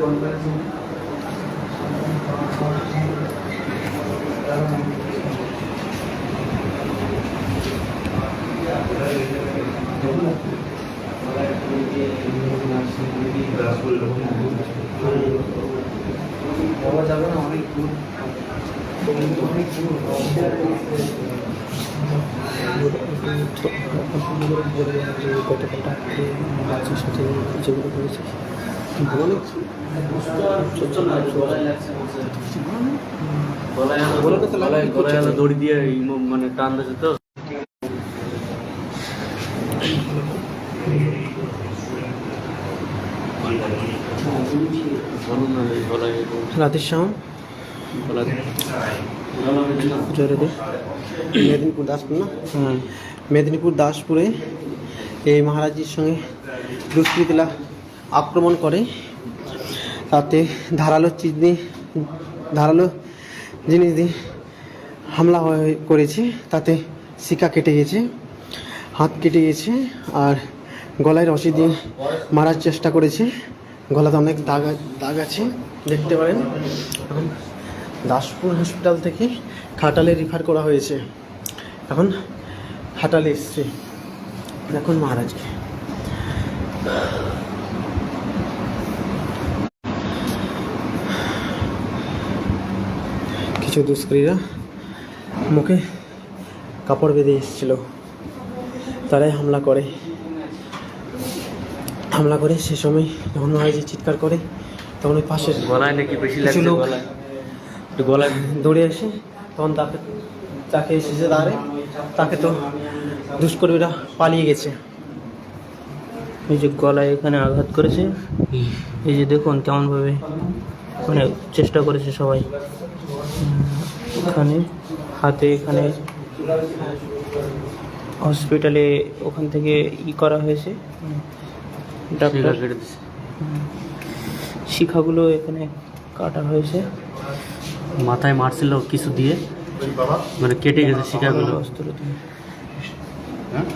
Conference সাথে যেগুলো করেছে। দড়ি দিয়ে মানে টান দিয়েছে তো। গলা জোরে দে। মেদিনীপুর দাসপুর না? হ্যাঁ মেদিনীপুর, দাসপুরে এই মহারাজজির সঙ্গে দুষ্কৃতীরা আক্রমণ করে। তাতে ধারালো চিজ ধারালো জিনিস দিয়ে হামলা হয়ে- করেছে। তাতে শিকা কেটে গেছে, হাত কেটে গেছে আর গলায় রশি দিয়ে মারার চেষ্টা করেছে। গলাতে অনেক দাগ দাগ আছে, দেখতে পারেন। এখন দাসপুর হসপিটাল থেকে খাটালে রিফার করা হয়েছে। এখন খাটালে এসছে। এখন মহারাজকে। কিছু দুষ্কৃতীরা মুখে কাপড় বেঁধে এসেছিল। তারাই হামলা করে। হামলা করে সে সময় যখন মহারাজি চিৎকার করে তখন ওই পাশের গলায় নাকি বেশি লাগছে লোক গলায়? একটু গলায়। দৌড়ে এসে তখন তাকে তাকে এসেছে দাঁড়ে তাকে তো দুষ্কর্মীরা পালিয়ে গেছে। এই যে গলায় এখানে আঘাত করেছে। এই যে দেখুন কেমনভাবে মানে চেষ্টা করেছে সবাই। এখানে হাতে এখানে হসপিটালে ওখান থেকে ই করা হয়েছে। ডাক্তার শিখাগুলো এখানে কাটা হয়েছে। মাথায় মারছিল কিছু দিয়ে। মানে কেটে গেছে শিকাগুলো অস্ত্র দিয়ে।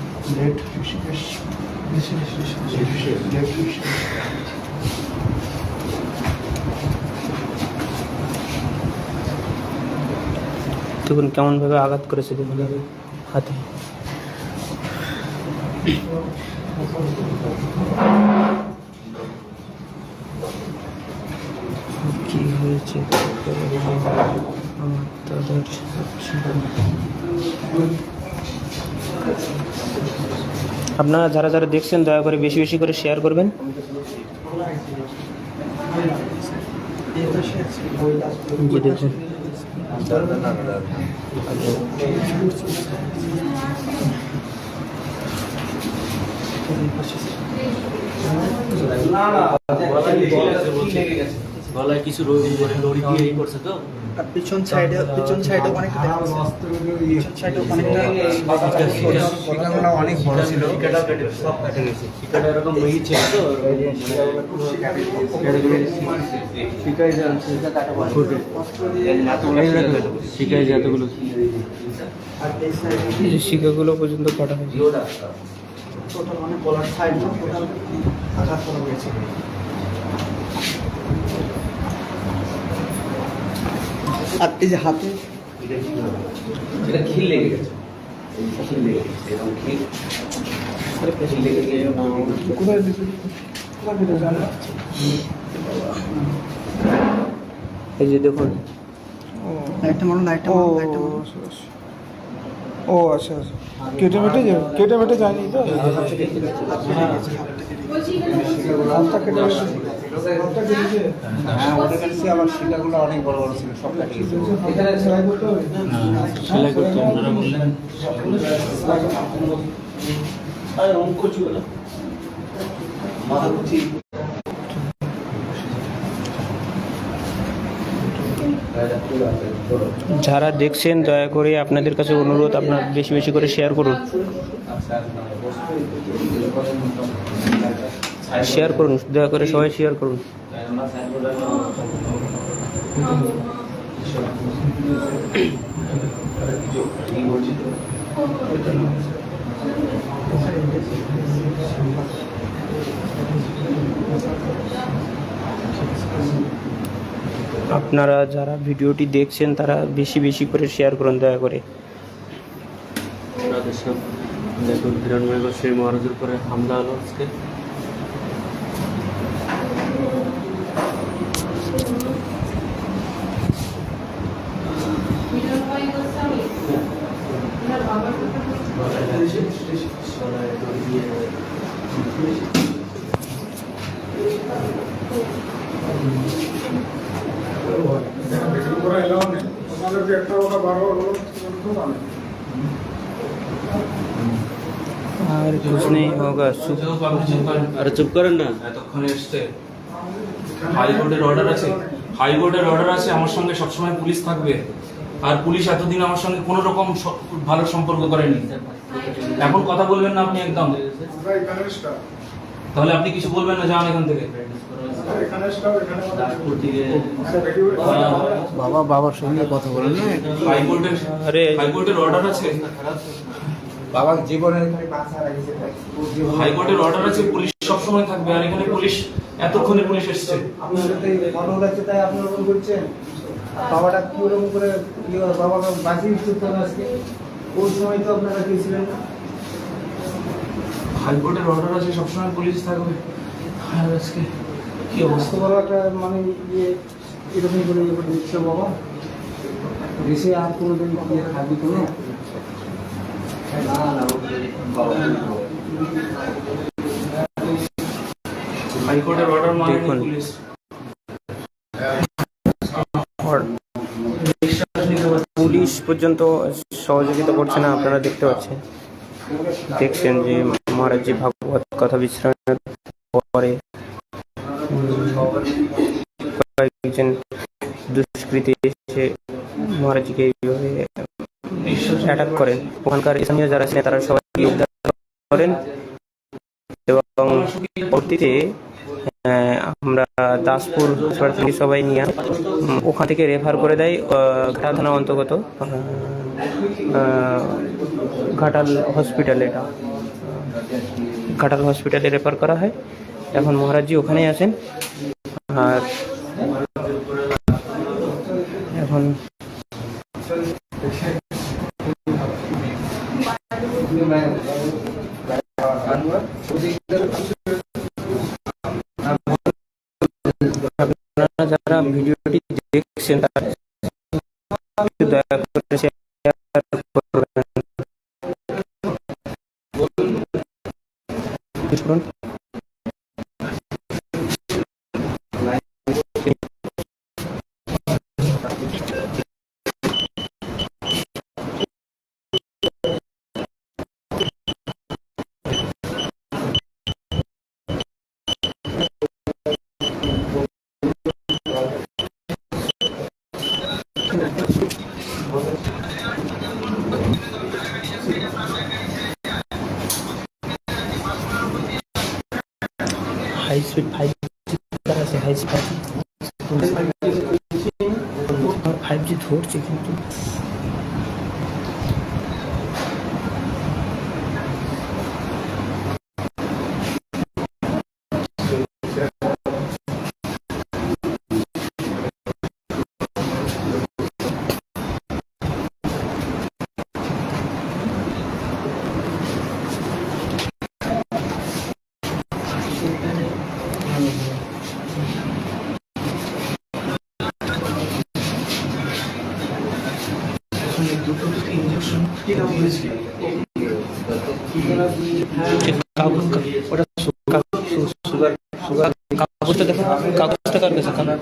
দেখুন কেমনভাবে আঘাত করেছে দেখুন হাতে কি হয়েছে আমার তাদের আপনারা যারা যারা দেখছেন দয়া করে বেশি বেশি করে শেয়ার করবেন। দেখুন। গলায় কিছু রোগী করে লড়ি দিয়ে এই করছে তো। আর পিছন সাইডে পিছন সাইডে অনেকটা পিছন সাইডে অনেকটা অনেক বড় ছিল শিকাটা কেটে সব কেটে গেছে শিকাটা এরকম ই ছিল তো শিকাই যাচ্ছে ফুটে শিকাই যে এতগুলো আর এই সাইডে এই যে শিকাগুলো পর্যন্ত কাটা হয়েছে টোটাল মানে গলার সাইড টোটাল আঘাত করা হয়েছে আর এই যে হাতে? এটা খিল লেগে গেছে। খিল লেগে গেছে এরকম খিল। খিল লেগে কোথায় জানো? এই যে দেখুন। ও আচ্ছা, আচ্ছা। ও আচ্ছা আচ্ছা। কেটে মেটে যাবে কেটে মেটে যায়নি তো? হাতটা কেটে গেছে। হ্যাঁ ওটা কেটেছে আবার শিকাগুলো অনেক বড় বড় ছিল সব কাটে গেছে সেলাই করতে হবে? সেলাই করতে আপনারা বললেন। আর অঙ্ক ছিল মাথা কুচি যারা দেখছেন দয়া করে আপনাদের কাছে অনুরোধ আপনার বেশি বেশি করে শেয়ার করুন। শেয়ার করুন, দয়া করে সবাই শেয়ার করুন। আপনারা যারা ভিডিওটি দেখছেন, তারা বেশি বেশি করে শেয়ার করুন, দয়া করে। দেখুন হিরণময় শ্রী মহারাজের উপরে হামলা হলো আজকে আর হোগা চুপ আরে চুপ করেন না। এতক্ষণে এসছে। হাইকোর্টের অর্ডার আছে। হাইকোর্টের অর্ডার আছে আমার সঙ্গে সবসময় পুলিশ থাকবে। আর পুলিশ এতদিন আমার সঙ্গে কোনো রকম ভালো সম্পর্ক করেনি। এখন কথা বলবেন না আপনি একদম। তাহলে আপনি কিছু বলবেন না যান এখান থেকে। বাবা বাবার সঙ্গে কথা বলেন হাইকোর্টের হাইকোর্টের অর্ডার আছে। বাবার জীবনে হাইকোর্টের অর্ডার আছে পুলিশ সবসময় থাকবে আর এখানে পুলিশ এতক্ষণে পুলিশ এসছে। আপনাদের তো এই মনোর আছে তাই আপনারা ওরকম করছেন? বাবাটা কি ওরকম করে বাবাকে বাঁচিয়ে দিতে হবে আজকে? ওই সময় তো আপনারা গিয়েছিলেন না? হাইকোর্টের অর্ডার আছে সবসময় পুলিশ থাকবে। আর আজকে কি অবস্থা? বড় একটা মানে ইয়ে এরকম করে ইয়ে করে দিচ্ছে বাবা। দেশে আর কোনোদিন থাকবি কোনো? হাইকোর্টের অর্ডার মানে পুলিশ। পুলিশ পর্যন্ত সহযোগিতা করছে না আপনারা দেখতে পাচ্ছেন। দেখছেন যে মহারাজজি ভাগবত কথা বিশ্রামের পরে কয়েকজন দুষ্কৃতী এসে মহারাজজিকে এইভাবে অ্যাটাক করেন। ওখানকার স্থানীয় যারা ছিলেন তারা সবাই উদ্ধার করেন এবং পরবর্তীতে আমরা দাসপুর হাসপাতাল সবাই নিয়ে ওখান থেকে রেফার করে দেয় আহ, ঘাটা থানা অন্তর্গত ঘাটাল হসপিটাল এটা। ঘাটাল হসপিটালে রেফার করা হয়। এখন মহারাজজি ওখানেই আছেন। আর আপনারা যারা ভিডিওটি দেখছেন তারা একটু দয়া করে শেয়ার করবেন হাই স্পিড ফাইভ আছে হাই স্পিড ফাইভ জি ধরছে কিন্তু। ওটা সুগার সুগার কাগজটা দেখো কাগজটা কার কাছে কাগজ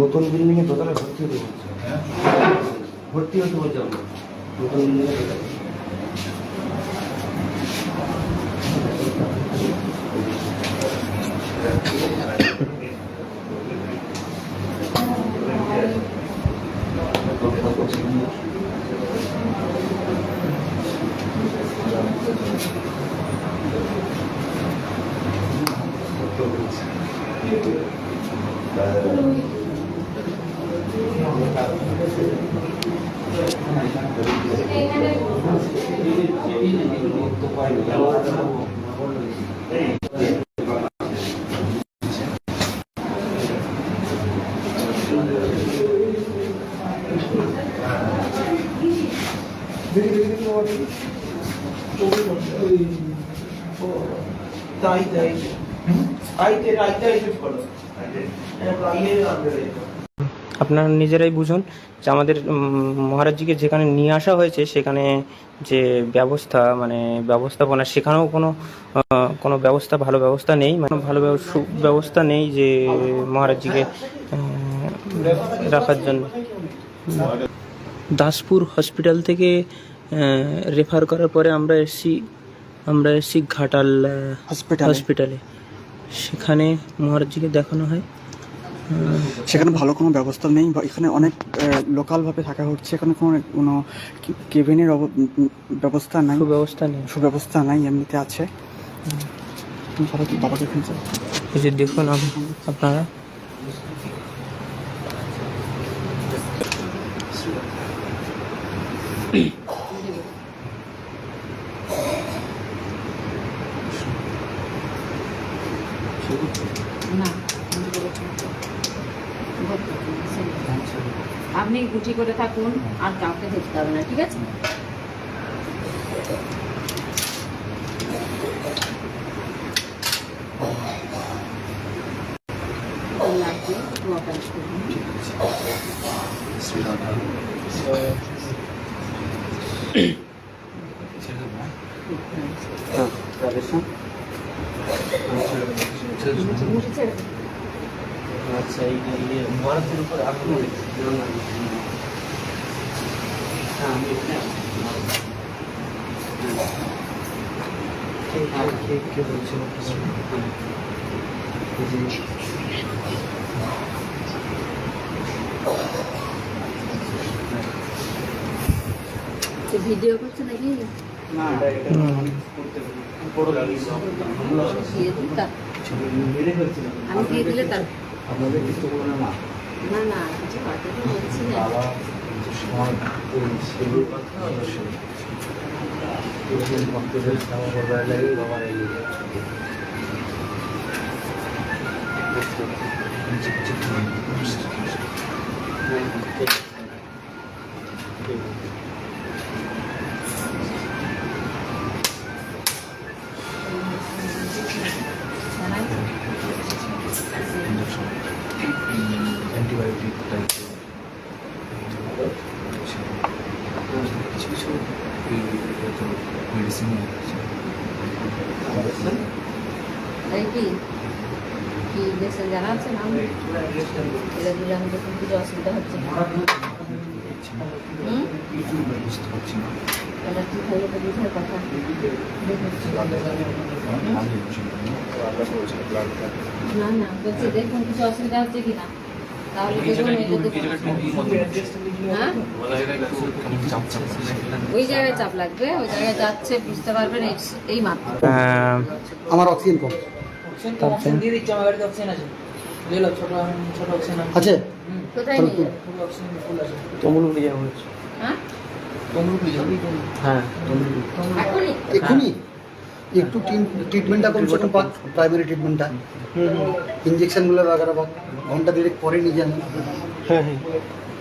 নতুন বিল্ডিং এ দোতলা ভর্তি হতে হচ্ছে। ভর্তি হতে বলছে আমরা। নতুন বিল্ডিং এ তাই আপনারা নিজেরাই বুঝুন যে আমাদের মহারাজজিকে যেখানে নিয়ে আসা হয়েছে সেখানে যে ব্যবস্থা মানে ব্যবস্থাপনা সেখানেও কোনো কোনো ব্যবস্থা ভালো ব্যবস্থা নেই। মানে ভালো ব্যবস্থা নেই যে মহারাজজিকে রাখার জন্য। দাসপুর হসপিটাল থেকে রেফার করার পরে আমরা এসছি আমরা এসছি ঘাটাল হসপিটালে। হসপিটালে। সেখানে মহারাজজিকে দেখানো হয়। সেখানে ভালো কোনো ব্যবস্থা নেই বা এখানে অনেক লোকালভাবে থাকা হচ্ছে এখানে কোনো কোনো কেবিনের ব্যবস্থা নাই। সুব্যবস্থা নেই। সুব্যবস্থা নাই এমনিতে আছে। বাবাকে এই যে দেখুন আপনারা না আপনি গুটি করে থাকুন, আর কাউকে দেখতে হবে না, ঠিক আছে? আচ্ছা এই মহারাজের উপর আক্রমণ হ্যাঁ আমি এখানে আছি। হ্যাঁ, কে কে বলছিল হ্যাঁ। এই যে সে ভিডিও করছে না। এটা করতে আমি দিয়ে দিলে তার আপনাদের কৃষ্ণপুরাণের মা না না, কিছু কথা বলছি না। সেগুলোর কথা অবশ্যই এরকম ভক্তদের সেবা করবার লাগে বাবার এই জানাই কি? কি ইঞ্জেকশন জানা আছে না এটা দিলে আমি দেখুন কিছু অসুবিধা হচ্ছে? হুম? বুঝতে পারছি না তাহলে কি খাইলে তো কথা? না না, বলছি দেখুন কিছু অসুবিধা হচ্ছে কি না এটা হ্যাঁ? আমার অক্সিজেন কম। তারপরে দিচ্ছি আমার গাড়িতে অক্সিজেন আছে। নিয়ে যাওয়া হয়েছে হ্যাঁ? হ্যাঁ এখনই? একটু ট্রিটমেন্টটা কমসে কম পাক প্রাইমারি ট্রিটমেন্টটা ইঞ্জেকশনগুলো বাগারা পাক ঘণ্টা দেড়েক পরে নিয়ে যান। হ্যাঁ হ্যাঁ।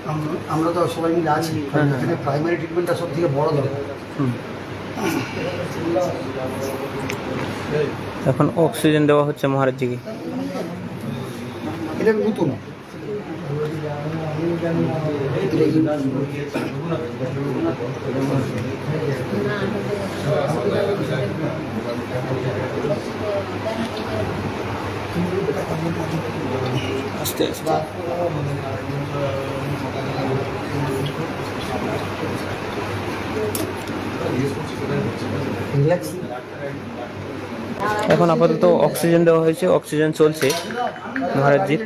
আম- আমরা তো সবাই মিলে আছি। এখানে প্রাইমারি ট্রিটমেন্টটা সব থেকে বড় দরকার। এখন অক্সিজেন দেওয়া হচ্ছে মহারাজজিকে এটা আস্তে আস্তে। এখন আপাতত অক্সিজেন দেওয়া হয়েছে অক্সিজেন চলছে মহারাজজির